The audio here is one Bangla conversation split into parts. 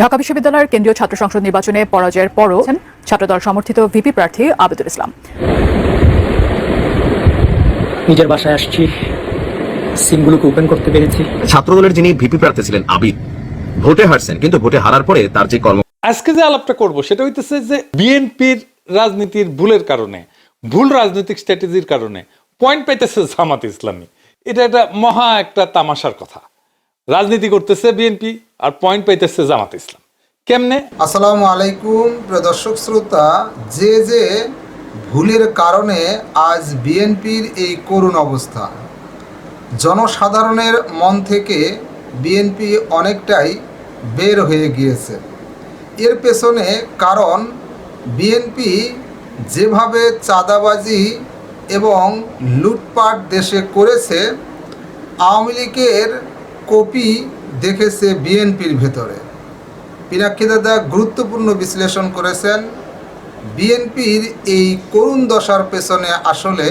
ঢাকা বিশ্ববিদ্যালয়ের কেন্দ্রীয় ছাত্র সংসদ নির্বাচনে পরাজয়ের পরও ছাত্রদল সমর্থিত ভিপি প্রার্থী আবেদুল ইসলাম। নিজের বাসায় আসছি। সিমগুলোকে ওপেন করতে পেরেছি। ছাত্রদলের যিনি ভিপি প্রার্থী ছিলেন আবিদ ভোটে হারছেন কিন্তু ভোটে হারার পরে তার যে কর্ম আজকে যে আলাপটা করব সেটা হইতেছে যে বিএনপির রাজনীতির ভুলের কারণে ভুল রাজনৈতিক স্ট্র্যাটেজির কারণে পয়েন্ট পাইতেছে জামাত ইসলামী। এটা একটা মহা একটা তামাশার কথা। রাজনীতি করতেছে বিএনপি আর পয়েন্ট পাইতেছে জামাত ইসলাম। কেমনে? আসসালামু আলাইকুম দর্শক শ্রোতা, যে যে ভুলের কারণে আজ বিএনপির এই করুণ অবস্থা, জনসাধারণের মন থেকে বিএনপি অনেকটাই বের হয়ে গিয়েছে। এর পেছনে কারণ, বিএনপি যেভাবে চাঁদাবাজি এবং লুটপাট দেশে করেছে, আওয়ামী লীগের কপি দেখেছে বিএনপির ভেতরে। পিনাক্ষী দাদা গুরুত্বপূর্ণ বিশ্লেষণ করেছেন, বিএনপির এই করুণ দশার পেছনে আসলে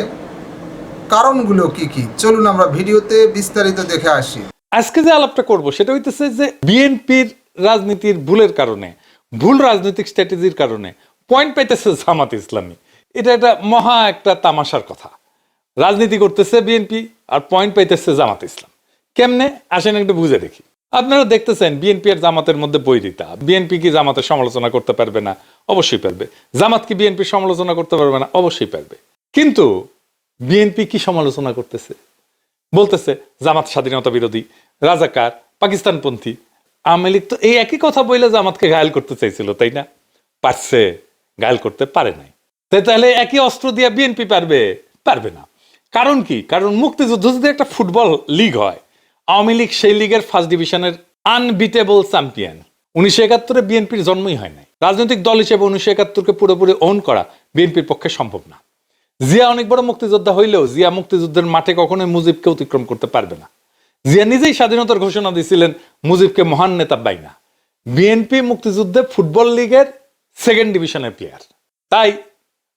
কারণগুলো কি কি? চলুন আমরা ভিডিওতে বিস্তারিত দেখে আসি। আজকে যে আলাপটা করব, সেটা হইতেছে যে বিএনপির রাজনীতির ভুলের কারণে, ভুল রাজনৈতিক স্ট্র্যাটেজির কারণে পয়েন্ট পাইতেছে জামাত ইসলামী। এটা একটা মহা একটা তামাশার কথা। রাজনীতি করতেছে বিএনপি আর পয়েন্ট পাইতেছে জামাত ইসলাম। কেমনে? আসেন একটু বুঝে দেখি। আপনারা দেখতেছেন বিএনপি আর জামাতের মধ্যে বৈরিতা। বিএনপি কি জামাতের সমালোচনা করতে পারবে না? অবশ্যই পারবে। জামাত কি বিএনপির সমালোচনা করতে পারবে না? অবশ্যই পারবে। কিন্তু বিএনপি কি সমালোচনা করতেছে? বলতেছে, জামাত স্বাধীনতা বিরোধী রাজাকার পাকিস্তানপন্থী। আওয়ামী লীগ তো এই একই কথা বলে জামাতকে ঘায়াল করতে চাইছিল, তাই না? পারছে, ঘায়াল করতে পারে নাই। তাই তাহলে একই অস্ত্র দিয়ে বিএনপি পারবে? পারবে না। কারণ কি? কারণ মুক্তিযুদ্ধ যদি একটা ফুটবল লিগ হয় আওয়ামী লীগ সেই লীগের ফার্স্ট ডিভিশনের আনবিটেবল চ্যাম্পিয়ন উনিশশো একাত্তরে বিএনপির জন্মই হয় নাই। রাজনৈতিক দল হিসেবে উনিশশো একাত্তরকে পুরোপুরি ওন করা বিএনপির পক্ষে সম্ভব না। জিয়া অনেক বড় মুক্তিযোদ্ধা হইলেও জিয়া মুক্তিযুদ্ধের মাঠে কখনোই মুজিবকে অতিক্রম করতে পারবে না। জিয়া নিজেই স্বাধীনতার ঘোষণা দিয়েছিলেন, মুজিবকে মহান নেতা বাইনা বিএনপি মুক্তিযুদ্ধে ফুটবল লীগের সেকেন্ড ডিভিশনের প্লেয়ার তাই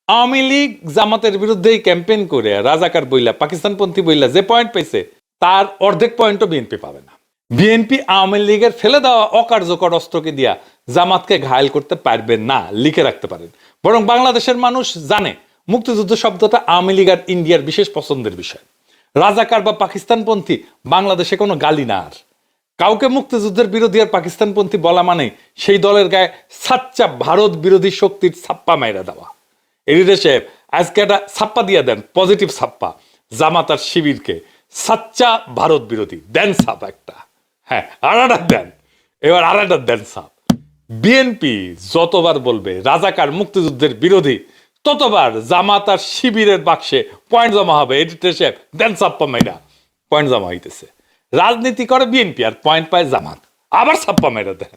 আওয়ামী লীগ জামাতের বিরুদ্ধেই ক্যাম্পেইন করে রাজাকার বইলা, পাকিস্তানপন্থী বইলা যে পয়েন্ট পাইছে তার অর্ধেক পয়েন্টও বিএনপি পাবে না। বিএনপি আওয়ামী লীগের ফেলে দেওয়া অকার্যকর অস্ত্রকে দিয়া জামাতকে ঘায়ল করতে পারবে না, লিখে রাখতে পারেন। বরং বাংলাদেশের মানুষ জানে মুক্তিযুদ্ধ শব্দটা আওয়ামী লীগ আর ইন্ডিয়ার বিশেষ পছন্দের বিষয়। রাজাকার বা পাকিস্তানপন্থী বাংলাদেশে কোনো গালি না আর। কাউকে মুক্তিযুদ্ধের বিরোধী আর পাকিস্তানপন্থী বলা মানে সেই দলের গায়ে সাচ্চা ভারত বিরোধী শক্তির ছাপ্পা মাইরা দেওয়া। এডিটর সাহেব আজকে একটা ছাপ্পা দিয়ে দেন, পজিটিভ ছাপ্পা, জামাত আর শিবিরকে। সাচ্চা ভারত বিরোধী, দেন ছাপ একটা। হ্যাঁ আর দেন। এবার একটা দেন ছাপ বিএনপি যতবার বলবে, রাজাকার মুক্তিযুদ্ধের বিরোধী, ততবার জামাত আর শিবিরের বাক্সে পয়েন্ট জমা হবে। এডিটর সাহেব, দেন ছাপ্পা মাইরা পয়েন্ট জমা হইতেছে। রাজনীতি করে বিএনপি আর পয়েন্ট পায় জামাত। আবার ছাপ্পা মেরা দেন।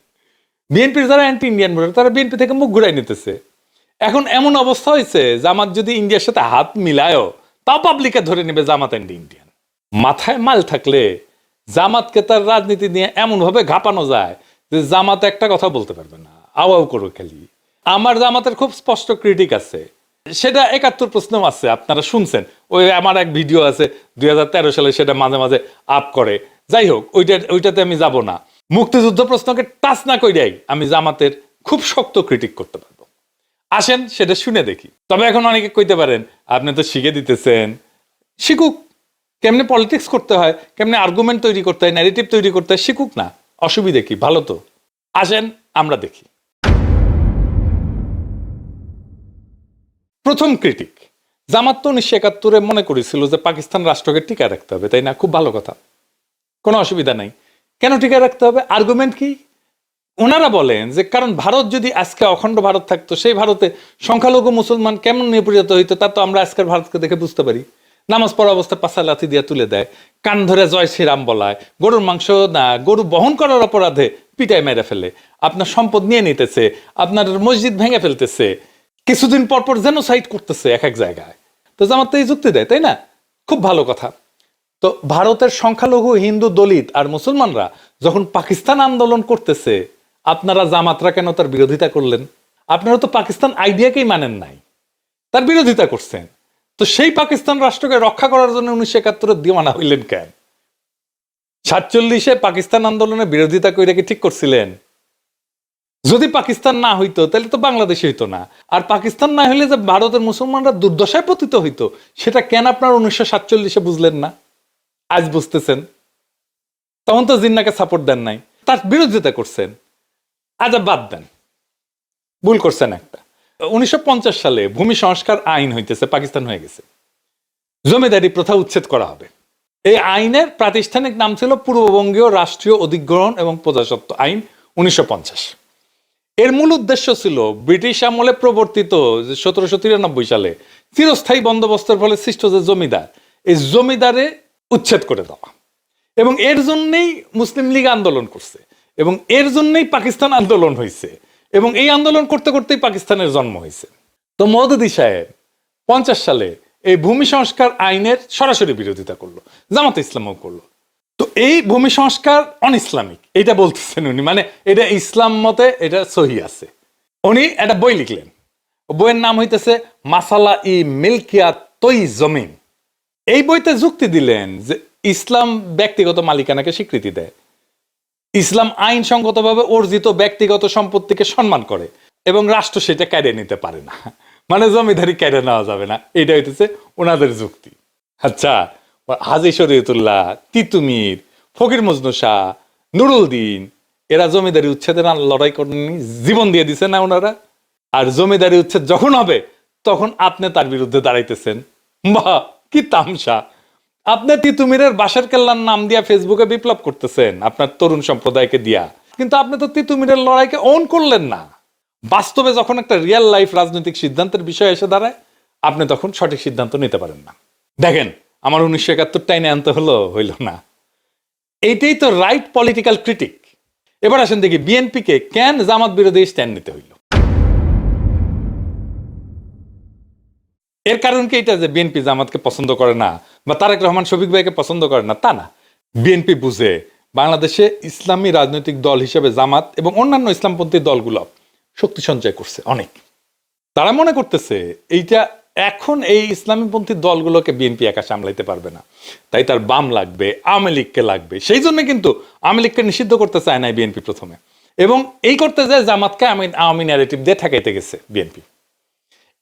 বিএনপির যারা অ্যান্টি ইন্ডিয়ান ভোটার তারা বিএনপি থেকে মুখ ঘুরাই নিতেছে। এখন এমন অবস্থা হয়েছে জামাত যদি ইন্ডিয়ার সাথে হাত মিলায়ও, তাও পাবলিকে ধরে নেবে জামাত অ্যান্টি ইন্ডিয়ান মাথায় মাল থাকলে জামাতকে তার রাজনীতি নিয়ে এমন ভাবে ঘাপানো যায় যে জামাত একটা কথা বলতে পারবে না। আওয়াও করো খালি। আমার জামাতের খুব স্পষ্ট ক্রিটিক আছে। সেটা একাত্তর প্রশ্নও আছে, আপনারা শুনছেন। ওই আমার এক ভিডিও আছে, দুই হাজার তেরো সালে সেটা মাঝে মাঝে আপ করে। যাই হোক, ওইটা, ওইটাতে আমি যাব না। মুক্তিযুদ্ধ প্রশ্নকে টাচ না কইরাই আমি জামাতের খুব শক্ত ক্রিটিক করতে পারব। আসেন, সেটা শুনে দেখি। তবে এখন অনেকে কইতে পারেন, আপনি তো শিখে দিতেছেন। শিখুক। কেমনে পলিটিক্স করতে হয়, কেমনে আর্গুমেন্ট তৈরি করতে হয় ন্যারেটিভ তৈরি করতে হয়, শিখুক না। অসুবিধে কি? ভালো তো। আসেন, আমরা দেখি। প্রথম ক্রিটিক জামাত তো উনিশশো একাত্তরে মনে করেছিল যে পাকিস্তান রাষ্ট্রকে টিকায় রাখতে হবে, তাই না? খুব ভালো কথা। কোনো অসুবিধা নাই। কেন টিকায় রাখতে হবে? আর্গুমেন্ট কি? ওনারা বলেন যে কারণ ভারত যদি আজকে অখণ্ড ভারত থাকতো, সেই ভারতে সংখ্যালঘু মুসলমান কেমন নিপীড়িত হইতো, তা তো আমরা আজকের ভারতকে দেখে বুঝতে পারি। নামাজ পড়া অবস্থায় পাশা লাথি দিয়ে তুলে দেয়। কান ধরে জয় শ্রীরাম বলায়, গরুর মাংস না, গরু বহন করার অপরাধে পিটায় মেরে ফেলে। আপনার সম্পদ নিয়ে নিতেছে, আপনার মসজিদ ভেঙে ফেলতেছে। কিছুদিন পর পর জেনোসাইড করতেছে এক এক জায়গায়। তো জামাত তো এই যুক্তি দেয়, তাই না? খুব ভালো কথা। তো ভারতের সংখ্যালঘু হিন্দু দলিত আর মুসলমানরা যখন পাকিস্তান আন্দোলন করতেছে, আপনারা জামাতরা কেন তার বিরোধিতা করলেন? আপনারা তো পাকিস্তান আইডিয়াকেই মানেন নাই। তার বিরোধিতা করছেন। তো সেই পাকিস্তান রাষ্ট্রকে রক্ষা করার জন্য উনিশশো একাত্তরে দিওয়ানা হইলেন কেন? সাতচল্লিশে পাকিস্তান আন্দোলনের বিরোধিতা করে কি ঠিক করছিলেন? যদি পাকিস্তান না হইতো, তাহলে তো বাংলাদেশ হইতো না। আর পাকিস্তান না হইলে যে ভারতের মুসলমানরা দুর্দশায় পতিত হইতো, সেটা কেন আপনার উনিশশো সাতচল্লিশে বুঝলেন না? আজ বুঝতেছেন। তখন তো জিন্নাকে সাপোর্ট দেন নাই। তার বিরোধিতা করছেন। আজ আর বাদ দেন। ভুল করছেন একটা। উনিশশো পঞ্চাশ সালে ভূমি সংস্কার আইন হইতেছে, পাকিস্তান হয়ে গেছে। জমিদারি প্রথা উচ্ছেদ করা হবে। এই আইনের প্রাতিষ্ঠানিক নাম ছিল পূর্ববঙ্গীয় রাষ্ট্রীয় অধিগ্রহণ এবং প্রজাসত্ব আইন উনিশশো এর মূল উদ্দেশ্য ছিল ব্রিটিশ আমলে প্রবর্তিত সতেরোশো তিরানব্বই সালে চিরস্থায়ী বন্দোবস্তের ফলে সৃষ্ট যে জমিদার, এই জমিদারে উচ্ছেদ করে দেওয়া। এবং এর জন্যই মুসলিম লীগ আন্দোলন করছে। এবং এর জন্যই পাকিস্তান আন্দোলন হয়েছে এবং এই আন্দোলন করতে করতেই পাকিস্তানের জন্ম হয়েছে। তো মদদি সাহেব পঞ্চাশ সালে এই ভূমি সংস্কার আইনের সরাসরি বিরোধিতা করল, জামাত ইসলামও করল। তো এই ভূমি সংস্কার অন ইসলামিক এটা বলতেছেন উনি মানে এটা ইসলাম মতে এটা সহি আছে। উনি একটা বই লিখলেন, বইয়ের নাম হইতেছে মাসালা ই মিল্কিয়া তৈ জমিন। এই বইতে যুক্তি দিলেন যে ইসলাম ব্যক্তিগত মালিকানাকে স্বীকৃতি দেয়। ইসলাম আইনসঙ্গতভাবে অর্জিত ব্যক্তিগত সম্পত্তিকে সম্মান করে এবং রাষ্ট্র সেটা কেড়ে নিতে পারে না। মানে জমিদারি কেড়ে নেওয়া যাবে না। এটা হইতেছে ওনাদের যুক্তি। আচ্ছা হাজি শরীয়তুল্লাহ, তিতুমির, ফকির মজনু শাহ, নুরুল দিন, এরা জমিদারি উচ্ছেদের না, লড়াই করেননি, জীবন দিয়ে দিছে না ওনারা? আর জমিদারি উচ্ছেদ যখন হবে, তখন আপনি তার বিরুদ্ধে দাঁড়াইতেছেন। বাহ, কি তামসা। আপনি তিতুমিরের বাসার কেল্লার নাম দিয়া ফেসবুকে বিপ্লব করতেছেন, আপনার তরুণ সম্প্রদায়কে দিয়া। কিন্তু আপনি তো তিতুমিরের লড়াইকে অন করলেন না। বাস্তবে যখন একটা রিয়েল লাইফ রাজনৈতিক সিদ্ধান্তের বিষয় এসে দাঁড়ায়, আপনি তখন সঠিক সিদ্ধান্ত নিতে পারেন না। দেখেন, আমার উনিশশো একাত্তর টাইনে আনতে হলো, হইল না। এইটাই তো রাইট পলিটিক্যাল ক্রিটিক এবার আসেন দেখি বিএনপিকে কেন জামাত বিরোধী স্ট্যান্ড নিতে হইল? এর কারণ কি এটা যে বিএনপি জামাতকে পছন্দ করে না? বা তারেক রহমান শফিক ভাইকে পছন্দ করে না, তা না। বিএনপি বুঝে বাংলাদেশে ইসলামী রাজনৈতিক দল হিসেবে জামাত এবং অন্যান্য ইসলামপন্থী দলগুলো শক্তি সঞ্চয় করছে, অনেক। তারা মনে করতেছে এইটা এখন এই ইসলামীপন্থী দলগুলোকে বিএনপি একা সামলাইতে পারবে না। তাই তার বাম লাগবে, আওয়ামী লীগকে লাগবে। সেই জন্য কিন্তু আওয়ামী লীগকে নিষিদ্ধ করতে চায় না বিএনপি প্রথমে। এবং এই করতে যায় জামাতকে আমি আওয়ামী ন্যারেটিভ দিয়ে ঠেকাইতে গেছে বিএনপি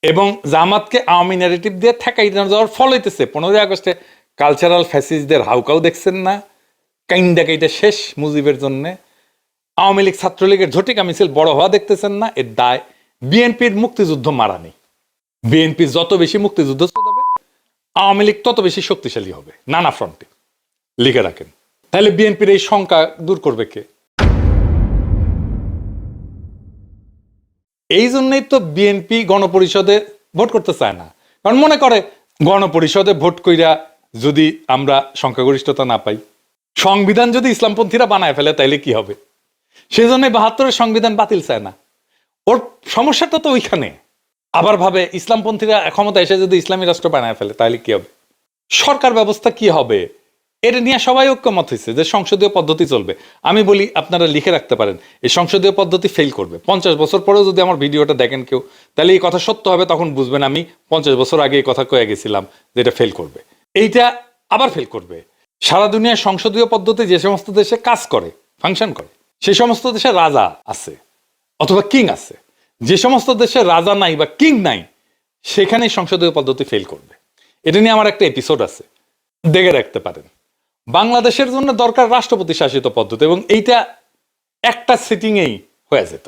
এবং জামাতকে আওয়ামী ন্যারেটিভ দিয়ে ঠেকাই যাওয়ার ফল হইতেছে। পনেরোই আগস্টে কালচারাল ফ্যাসিসদের হাউকাও দেখছেন না? কাইন্দা কাইটা শেষ মুজিবের জন্য। আওয়ামী লীগ ছাত্রলীগের ঝটিকা মিছিল বড় হওয়া দেখতেছেন না, এর দায় বিএনপির মুক্তিযুদ্ধ মারা নেই বিএনপি যত বেশি মুক্তিযুদ্ধ হবে আওয়ামী লীগ তত বেশি শক্তিশালী হবে। নানা ফ্রন্টে লিখে রাখেন। তাহলে বিএনপির এই শঙ্কা দূর করবে কে? এই জন্যই তো বিএনপি গণপরিষদে ভোট করতে চায় না। কারণ মনে করে, গণপরিষদে ভোট কইরা যদি আমরা সংখ্যাগরিষ্ঠতা না পাই, সংবিধান যদি ইসলামপন্থীরা বানায় ফেলে, তাইলে কি হবে? সেই জন্য বাহাত্তরের সংবিধান বাতিল চায় না। ওর সমস্যাটা তো ওইখানে। আবার ভাবে, ইসলামপন্থীরা ক্ষমতা এসে যদি ইসলামী রাষ্ট্র বানায় ফেলে তাহলে কি হবে? সরকার ব্যবস্থা কি হবে? এটা নিয়ে সবাই ঐক্যমত হয়েছে যে সংসদীয় পদ্ধতি চলবে। আমি বলি, আপনারা লিখে রাখতে পারেন, এই সংসদীয় পদ্ধতি ফেল করবে। পঞ্চাশ বছর পরেও যদি আমার ভিডিওটা দেখেন কেউ, তাহলে এই কথা সত্য হবে, তখন বুঝবেন আমি পঞ্চাশ বছর আগে এই কথা কয়ে গেছিলাম যে এটা ফেল করবে। এইটা আবার ফেল করবে। সারা দুনিয়ায় সংসদীয় পদ্ধতি যে সমস্ত দেশে কাজ করে ফাংশন করে সেই সমস্ত দেশে রাজা আছে, অথবা কিং আছে। যে সমস্ত দেশে রাজা নাই বা কিং নাই সেখানে সংসদীয় পদ্ধতি ফেল করবে। এটা নিয়ে আমার একটা এপিসোড আছে, দেখে রাখতে পারেন। বাংলাদেশের জন্য দরকার রাষ্ট্রপতি শাসিত পদ্ধতি এবং এইটা একটা সিটিংয়েই হয়ে যেত,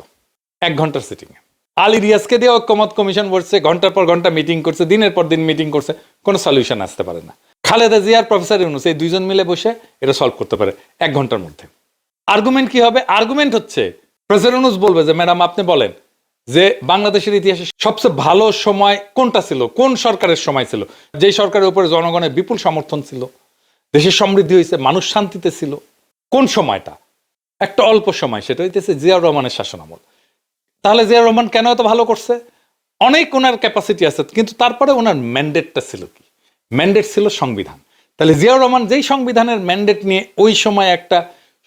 এক ঘণ্টার সিটিংয়ে আলী রিয়াজকে দিয়ে ঐক্যমত কমিশন বসছে, ঘণ্টার পর ঘণ্টা মিটিং করছে, দিনের পর দিন মিটিং করছে, কোনো সলিউশন আসতে পারে না। খালেদা জিয়ার প্রফেসর ইউনুস এই দুইজন মিলে বসে এটা সলভ করতে পারে, এক ঘণ্টার মধ্যে। আর্গুমেন্ট কি হবে? আর্গুমেন্ট হচ্ছে প্রফেসর ইউনুস বলবে যে ম্যাডাম আপনি বলেন যে, বাংলাদেশের ইতিহাসে সবচেয়ে ভালো সময় কোনটা ছিল? কোন সরকারের সময় ছিল? যেই সরকারের উপরে জনগণের বিপুল সমর্থন ছিল দেশের সমৃদ্ধি হয়েছে মানুষ শান্তিতে ছিল। কোন সময়টা? একটা অল্প সময়, সেটা হইতেছে জিয়াউর রহমানের শাসনামল। তাহলে জিয়াউর রহমান কেন এত ভালো করছে? অনেক ওনার ক্যাপাসিটি আছে, কিন্তু তারপরে ওনার ম্যান্ডেটটা ছিল কি? ম্যান্ডেট ছিল সংবিধান। তাহলে জিয়াউর রহমান যেই সংবিধানের ম্যান্ডেট নিয়ে ওই সময় একটা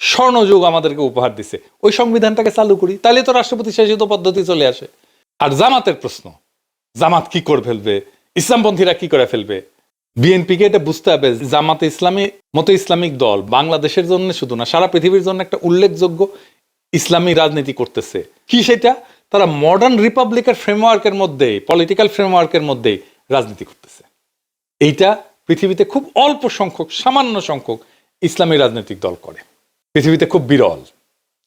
স্বর্ণযুগ আমাদেরকে উপহার দিছে, ওই সংবিধানটাকে চালু করি, তাহলে তো রাষ্ট্রপতি শাসিত পদ্ধতি চলে আসে। আর জামাতের প্রশ্ন, জামাত কি করে ফেলবে? ইসলামপন্থীরা কি করে ফেলবে? বিএনপিকে এটা বুঝতে হবে, জামাতে ইসলামী মতো ইসলামিক দল বাংলাদেশের জন্য শুধু না, সারা পৃথিবীর জন্য একটা উল্লেখযোগ্য ইসলামী রাজনীতি করতেছে। কি সেটা? তারা মডার্ন রিপাবলিকের ফ্রেমওয়ার্কের মধ্যে পলিটিক্যাল ফ্রেমওয়ার্কের মধ্যে রাজনীতি করতেছে। এইটা পৃথিবীতে খুব অল্প সংখ্যক, সামান্য সংখ্যক ইসলামী রাজনৈতিক দল করে। পৃথিবীতে খুব বিরল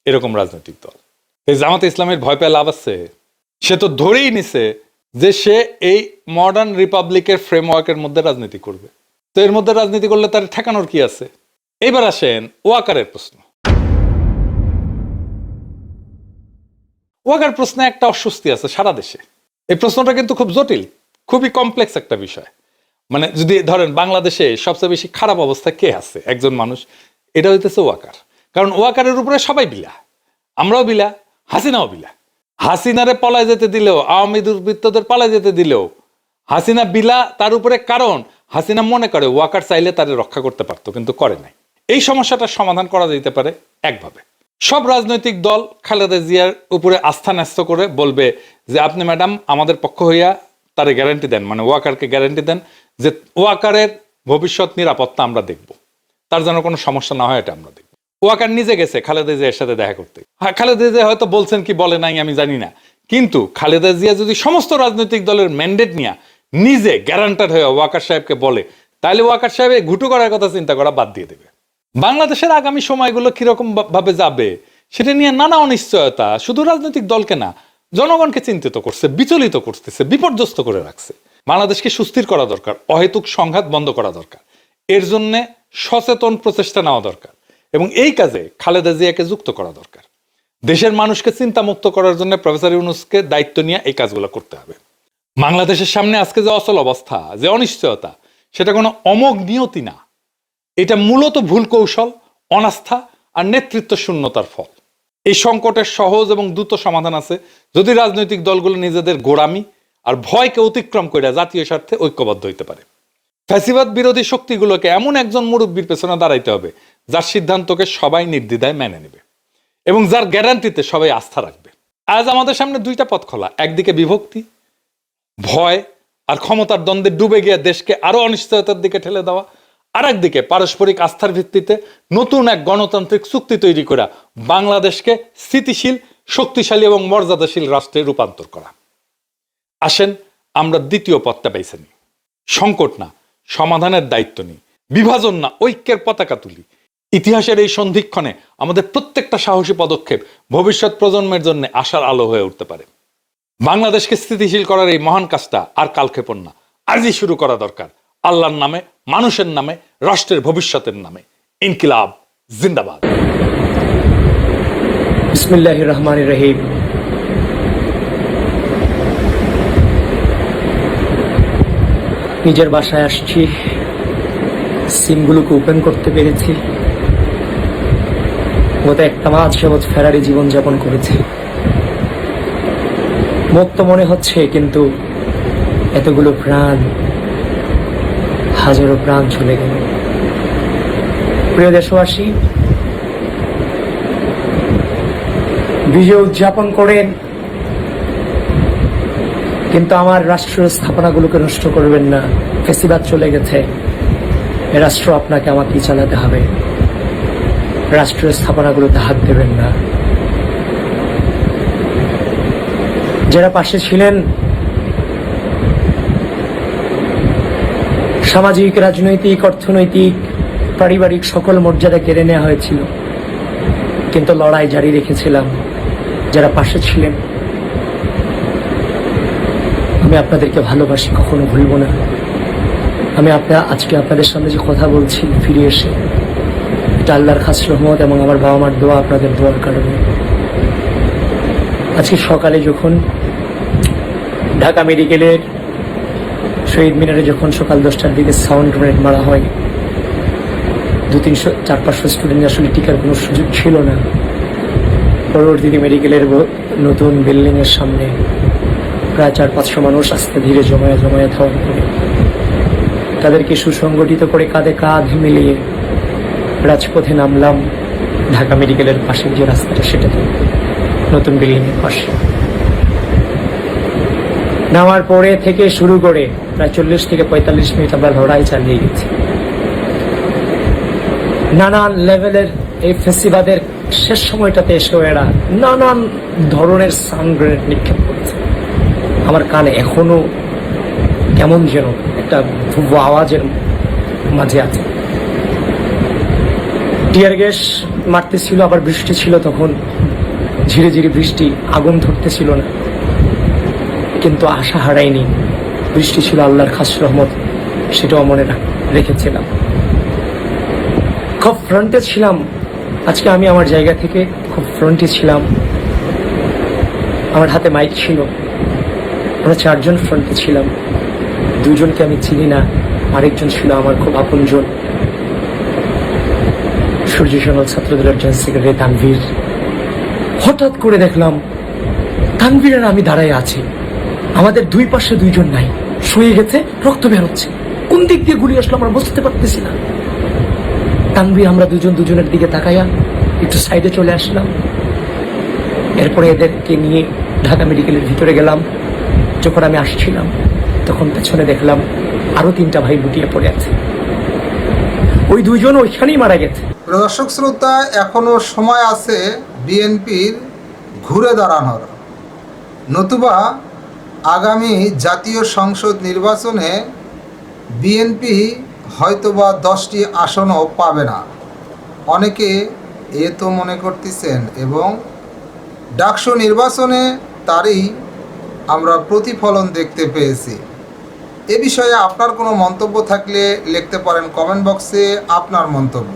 এরকম রাজনৈতিক দল। এই জামাতে ইসলামের ভয় পেয়ে লাভ আছে। সে তো ধরেই নিছে যে সে এই মডার্ন রিপাবলিকের ফ্রেমওয়ার্কের মধ্যে রাজনীতি করবে। তো এর মধ্যে রাজনীতি করলে তার ঠেকানোর কি আছে? এইবার আসেন ওয়াকারের প্রশ্ন। ওয়াকার প্রশ্নে একটা অস্বস্তি আছে সারা দেশে। এই প্রশ্নটা কিন্তু খুব জটিল, খুবই কমপ্লেক্স একটা বিষয়। মানে যদি ধরেন বাংলাদেশে সবচেয়ে বেশি খারাপ অবস্থা কে আছে? একজন মানুষ, এটা হইতেছে ওয়াকার। কারণ ওয়াকারের উপরে সবাই বিলা। আমরাও বিলা, হাসিনাও বিলা। হাসিনারে পলায় যেতে দিলেও, আওয়ামী দুর্বৃত্তদের পালায় যেতে দিলেও, হাসিনা বিলা তার উপরে কারণ, হাসিনা মনে করে ওয়াকার চাইলে তারে রক্ষা করতে পারতো, কিন্তু করে নাই। এই সমস্যাটার সমাধান করা যেতে পারে একভাবে। সব রাজনৈতিক দল খালেদা জিয়ার উপরে আস্থা ন্যস্ত করে বলবে যে, আপনি ম্যাডাম, আমাদের পক্ষ হইয়া তারে গ্যারান্টি দেন মানে ওয়াকারকে গ্যারান্টি দেন যে, ওয়াকারের ভবিষ্যৎ নিরাপত্তা আমরা দেখব। তার যেন কোনো সমস্যা না হয়, এটা আমরা দেখব। ওয়াকার নিজে গেছে, খালেদা জিয়ার সাথে দেখা করতে। হ্যাঁ খালেদা জিয়া হয়তো বলছেন কি, বলে নাই, আমি জানি না। কিন্তু খালেদা জিয়া যদি সমস্ত রাজনৈতিক দলের ম্যান্ডেট নিয়ে নিজে গ্যারান্টার হয়ে ওয়াকার সাহেবকে বলে, তাহলে ওয়াকার সাহেব ঘুটু করার কথা চিন্তা করা বাদ দিয়ে দেবে। বাংলাদেশের আগামী সময়গুলো কীরকম ভাবে যাবে, সেটা নিয়ে নানা অনিশ্চয়তা, শুধু রাজনৈতিক দলকে না, জনগণকে চিন্তিত করছে, বিচলিত করতেছে, বিপর্যস্ত করে রাখছে। বাংলাদেশকে সুস্থির করা দরকার, অহেতুক সংঘাত বন্ধ করা দরকার। এর জন্যে সচেতন প্রচেষ্টা নেওয়া দরকার। এবং এই কাজে খালেদা জিয়াকে যুক্ত করা দরকার। দেশের মানুষকে চিন্তামুক্ত করার জন্য প্রফেসর ইউনুসকে দায়িত্ব নিয়ে এই কাজগুলো করতে হবে। বাংলাদেশের সামনে আজকে যে অচল অবস্থা, যে অনিশ্চয়তা, সেটা কোনো অমোঘ নিয়তি না। এটা মূলত ভুল কৌশল, অনাস্থা আর নেতৃত্ব শূন্যতার ফল। এই সংকটের সহজ এবং দ্রুত সমাধান আছে যদি রাজনৈতিক দলগুলো নিজেদের গোড়ামি আর ভয়কে অতিক্রম করে জাতীয় স্বার্থে ঐক্যবদ্ধ হইতে পারে। ফ্যাসিবাদ বিরোধী শক্তিগুলোকে এমন একজন মুরব্বীর পেছনে দাঁড়াইতে হবে যার সিদ্ধান্তকে সবাই নির্দ্বিধায় মেনে নেবে এবং যার গ্যারান্টিতে সবাই আস্থা রাখবে। আজ আমাদের সামনে দুইটা পথ খোলা, একদিকে বিভক্তি, ভয় আর ক্ষমতার দ্বন্দ্বে ডুবে গিয়ে দেশকে আরও অনিশ্চয়তার দিকে ঠেলে দেওয়া আর একদিকে পারস্পরিক আস্থার ভিত্তিতে নতুন এক গণতান্ত্রিক চুক্তি তৈরি করা বাংলাদেশকে স্থিতিশীল, শক্তিশালী এবং মর্যাদাশীল রাষ্ট্রে রূপান্তর করা। আসেন আমরা দ্বিতীয় পথটা নিই। সংকট না, সমাধানের দায়িত্ব নিই। বিভাজন না, ঐক্যের পতাকা তুলি। ইতিহাসের এই সন্ধিক্ষণে আমাদের প্রত্যেকটা সাহসী পদক্ষেপ ভবিষ্যৎ প্রজন্মের জন্য আশার আলো হয়ে উঠতে পারে। বাংলাদেশকে স্থিতিশীল করার এই মহান কাজটা আর কালক্ষেপণ না। আজই শুরু করা দরকার আল্লাহর নামে, মানুষের নামে, রাষ্ট্রের ভবিষ্যতের নামে। ইনকিলাব, জিন্দাবাদ। রহমান রহিম। নিজের বাসায় আসছি, সিমগুলোকে ওপেন করতে পেরেছি। গত একটা মাস যাবৎ ফেরারি জীবনযাপন করেছি। মুক্ত মনে হচ্ছে, কিন্তু এতগুলো প্রাণ, হাজারো প্রাণ চলে গেল। প্রিয় দেশবাসী, বিজয় উদযাপন করেন, কিন্তু আমার রাষ্ট্রীয় স্থাপনাগুলোকে নষ্ট করবেন না। ফেসিবাদ চলে গেছে। এ রাষ্ট্র আপনাকে আমাকেই চালাতে হবে। রাষ্ট্রীয় স্থাপনাগুলোতে হাত দেবেন না। যারা পাশে ছিলেন, সামাজিক, রাজনৈতিক, অর্থনৈতিক, পারিবারিক সকল মর্যাদা কেড়ে নেওয়া হয়েছিল। কিন্তু লড়াই জারি রেখেছিলাম। যারা পাশে ছিলেন, আমি আপনাদেরকে ভালোবাসি, কখনো ভুলব না। আমি আপনার আজকে আপনাদের সামনে যে কথা বলছি, ফিরে এসে এটা আল্লাহর খাস রহমত এবং আমার বাবা মার দোয়া আপনাদের দোয়ার কারণে। আজকে সকালে যখন ঢাকা মেডিকেলের শহীদ মিনারে যখন সকাল দশটার দিকে সাউন্ড গ্রেনেড মারা হয়, দু তিনশো, চার পাঁচশো স্টুডেন্ট আসলে টিকার কোনো সুযোগ ছিল না। পরবর্তীতে মেডিকেলের নতুন বিল্ডিং এর সামনে প্রায় চার পাঁচশো মানুষ আস্তে ধীরে জমায়ে জমায়ে পরে তাদেরকে সুসংগঠিত করে কাঁধে কাঁধ মিলিয়ে রাজপথে নামলাম। ঢাকা মেডিকেলের পাশের যে রাস্তাটা সেটাতে নতুন বিল্ডিং এর পাশে। নামার পরে থেকে শুরু করে প্রায় চল্লিশ থেকে পঁয়তাল্লিশ মিনিট আমরা লড়াই চালিয়ে গেছি। নানান লেভেলের এই ফেসিবাদের শেষ সময়টাতে এসেও এরা নানান ধরনের সাউন্ড গ্রেনেড নিক্ষেপ করেছে। আমার কানে এখনও কেমন যেন একটা আওয়াজের মাঝে আছে। টিয়ার গ্যাস মারতেছিল, আবার বৃষ্টি ছিল তখন। ঝিরে ঝিরে বৃষ্টি, আগুন ধরতেছিল না। কিন্তু আশা হারাইনি বৃষ্টি ছিল আল্লাহর খাস রহমত, সেটাও মনে রাখ- রেখেছিলাম। খুব ফ্রন্টে ছিলাম। আজকে আমি আমার জায়গা থেকে খুব ফ্রন্টে ছিলাম। আমার হাতে মাইক ছিল। আমরা চারজন ফ্রন্টে ছিলাম। দুজনকে আমি চিনি না। আরেকজন ছিল আমার খুব আপনজন। সূর্য সোনাল ছাত্রদলের জয়েন্ট সেক্রেটারি তানভীর। হঠাৎ করে দেখলাম, তানভীর আর আমি দাঁড়ায় আছি। আমাদের দুই পাশে দুইজন নাই। শুয়ে গেছে, রক্ত বেরোচ্ছে কোন দিক দিয়ে গুলি আসলো আমরা বুঝতে পারতেছি না। তানভীর, আমরা দুজন দুজনের দিকে তাকাইয়া একটু সাইডে চলে আসলাম। এরপরে এদেরকে নিয়ে ঢাকা মেডিকেলের ভিতরে গেলাম। যখন আমি আসছিলাম, তখন পেছনে দেখলাম আরও তিনটা ভাই লুটিয়ে পড়ে আছে। ওই দুইজন ওইখানেই মারা গেছে। দর্শক শ্রোতা, এখনও সময় আছে বিএনপির ঘুরে দাঁড়ানোর। নতুবা আগামী জাতীয় সংসদ নির্বাচনে বিএনপি হয়তোবা দশটি আসনও পাবে না। অনেকে এ তো মনে করতেছেন এবং ডাকসু নির্বাচনে তারই আমরা প্রতিফলন দেখতে পেয়েছি। এ বিষয়ে আপনার কোনো মন্তব্য থাকলে লিখতে পারেন কমেন্ট বক্সে আপনার মন্তব্য।